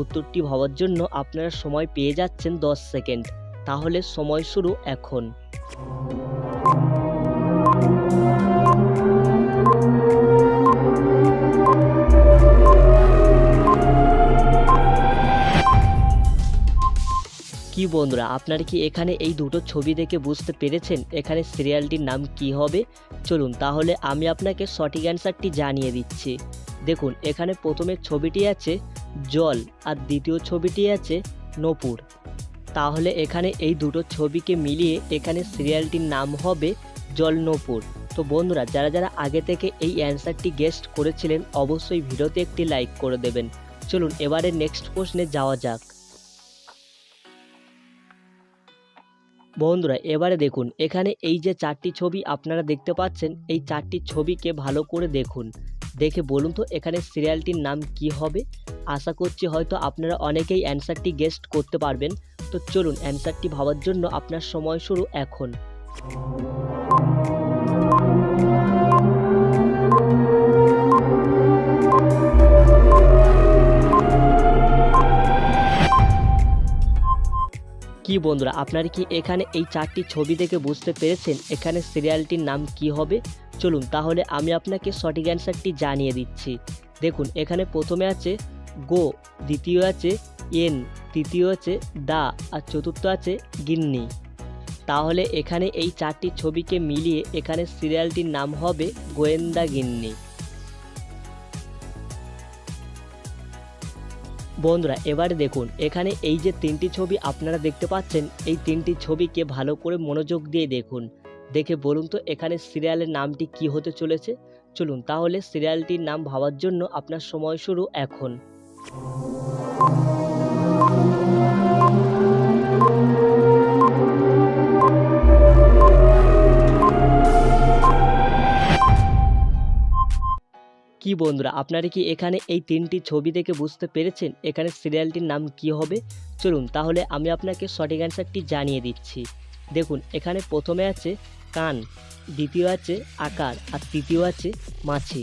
উত্তরটি ভাবার জন্য আপনারা সময় পেয়ে যাচ্ছেন দশ সেকেন্ড। তাহলে সময় শুরু এখন। কি বন্ধুরা, আপনারা কি এখানে এই দুটো ছবি দেখে বুঝতে পেরেছেন এখানে সিরিয়ালটির নাম কি হবে? চলুন, তাহলে আমি আপনাকে সঠিক অ্যান্সারটি জানিয়ে দিচ্ছি। দেখুন, এখানে প্রথমে ছবিটি আছে জল আর দ্বিতীয় ছবিটি আছে নপুর। তাহলে এখানে এই দুটো ছবিকে মিলিয়ে এখানে সিরিয়ালটির নাম হবে জল নপুর। তো বন্ধুরা, যারা যারা আগে থেকে এই অ্যান্সারটি গেস্ট করেছিলেন, অবশ্যই ভিডিওতে একটি লাইক করে দেবেন। চলুন, এবারে নেক্সট প্রশ্নে যাওয়া যাক। বন্ধুরা, এবারে দেখুন, এখানে এই যে চারটি ছবি আপনারা দেখতে পাচ্ছেন, এই চারটি ছবিকে ভালো করে দেখুন। দেখে বলুন তো, এখানে সিরিয়ালটির নাম কি হবে? আশা করছি হয়তো আপনারা অনেকেই অ্যান্সারটি গেস্ট করতে পারবেন। তো চলুন, অ্যান্সারটি ভাবার জন্য আপনার সময় শুরু এখন। কি বন্ধুরা, আপনারা কি এখানে এই চারটি ছবি দেখে বুঝতে পেরেছেন এখানে সিরিয়ালটির নাম কি হবে? চলুন তাহলে আমি আপনাকে সঠিক অ্যান্সারটি জানিয়ে দিচ্ছি। দেখুন, এখানে প্রথমে আছে গো, দ্বিতীয় আছে এন, তৃতীয় আছে দা, আর চতুর্থ আছে গিন্নি। তাহলে এখানে এই চারটি ছবিকে মিলিয়ে এখানে সিরিয়ালটির নাম হবে গোয়েন্দা গিন্নি। বন্ধুরা, এবারে দেখুন, এখানে এই যে তিনটি ছবি আপনারা দেখতে পাচ্ছেন, এই তিনটি ছবিকে ভালো করে মনোযোগ দিয়ে দেখুন। দেখে বলুন তো, এখানে সিরিয়ালের নামটি কি হতে চলেছে? চলুন, তাহলে সিরিয়ালটির নাম ভাবার জন্য আপনার সময় শুরু এখন। কি বন্ধুরা, আপনারা কি এখানে এই তিনটি ছবি দেখে বুঝতে পেরেছেন এখানে সিরিয়ালটির নাম কি হবে? চলুন তাহলে আমি আপনাকে সঠিক অ্যান্সারটি জানিয়ে দিচ্ছি। দেখুন, এখানে প্রথমে আছে কান, দ্বিতীয় আছে আকার, আর তৃতীয় আছে মাছি।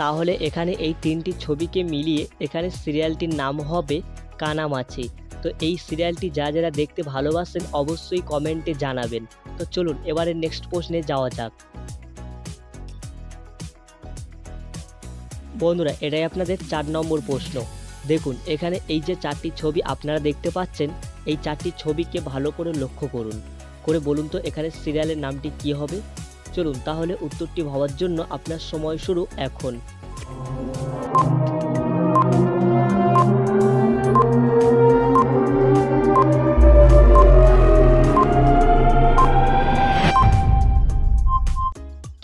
তাহলে এখানে এই তিনটি ছবিকে মিলিয়ে এখানে সিরিয়ালটির নাম হবে কানামাছি। তো এই সিরিয়ালটি যা যারা দেখতে ভালোবাসেন অবশ্যই কমেন্টে জানাবেন। তো চলুন, এবারে নেক্সট প্রশ্নে যাওয়া যাক। বন্ধুরা, এটাই আপনাদের চার নম্বর প্রশ্ন। দেখুন, এখানে এই যে চারটি ছবি আপনারা দেখতে পাচ্ছেন, এই চারটি ছবিকে ভালো করে লক্ষ্য করুন। করে বলুন তো, এখানে সিরিয়ালের নামটি কি হবে? চলুন, তাহলে উত্তরটি ভাবার জন্য আপনার সময় শুরু এখন।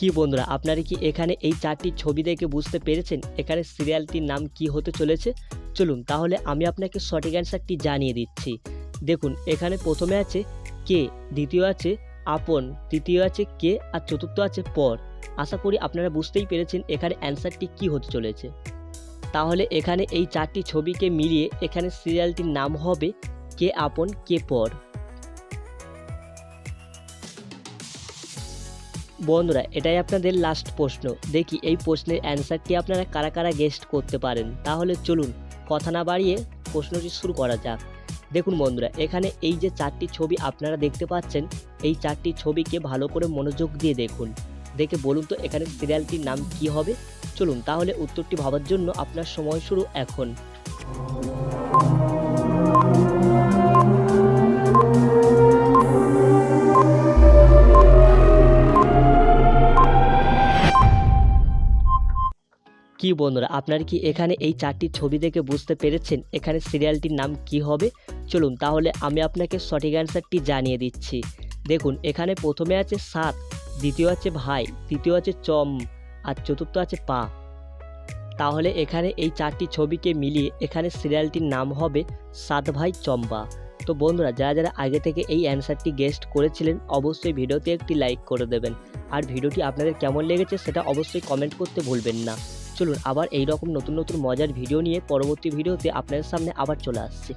কি বন্ধুরা, আপনারা কি এখানে এই চারটি ছবি দেখে বুঝতে পেরেছেন এখানে সিরিয়ালটির নাম কি হতে চলেছে? চলুন তাহলে আমি আপনাকে সঠিক অ্যান্সারটি জানিয়ে দিচ্ছি। দেখুন, এখানে প্রথমে আছে কে, দ্বিতীয় আছে আপন, তৃতীয় আছে কে, আর চতুর্থ আছে পর। আশা করি আপনারা বুঝতেই পেরেছেন এখানে অ্যান্সারটি কি হতে চলেছে। তাহলে এখানে এই চারটি ছবিকে মিলিয়ে এখানে সিরিয়ালটির নাম হবে কে আপন, কে পর। বন্ধুরা, এটাই আপনাদের লাস্ট প্রশ্ন। দেখি এই প্রশ্নের অ্যান্সারটি আপনারা কারা কারা গেস্ট করতে পারেন। তাহলে চলুন, কথা না বাড়িয়ে প্রশ্নটি শুরু করা যাক। দেখুন বন্ধুরা, এখানে এই যে চারটি ছবি আপনারা দেখতে পাচ্ছেন, এই চারটি ছবিকে ভালো করে মনোযোগ দিয়ে দেখুন। দেখে বলুন তো, এখানে সিরিয়ালটির নাম কি হবে? চলুন, তাহলে উত্তরটি ভাবার জন্য আপনার সময় শুরু এখন। কি বন্ধুরা, আপনারা কি এখানে এই চারটি ছবি দেখে বুঝতে পেরেছেন এখানে সিরিয়ালটির নাম কি হবে? চলুন তাহলে আমি আপনাকে সঠিক অ্যান্সারটি জানিয়ে দিচ্ছি। দেখুন, এখানে প্রথমে আছে সাত, দ্বিতীয় আছে ভাই, তৃতীয় আছে চম, আর চতুর্থ আছে পা। তাহলে এখানে এই চারটি ছবিকে মিলিয়ে এখানে সিরিয়ালটির নাম হবে সাত ভাই চম্পা। তো বন্ধুরা, যারা যারা আগে থেকে এই অ্যান্সারটি গেস্ট করেছিলেন, অবশ্যই ভিডিওতে একটি লাইক করে দেবেন। আর ভিডিওটি আপনাদের কেমন লেগেছে সেটা অবশ্যই কমেন্ট করতে ভুলবেন না। চলুন, আবার এই রকম নতুন নতুন মজার ভিডিও নিয়ে পরবর্তী ভিডিওতে আপনাদের সামনে আবার চলে আসছি।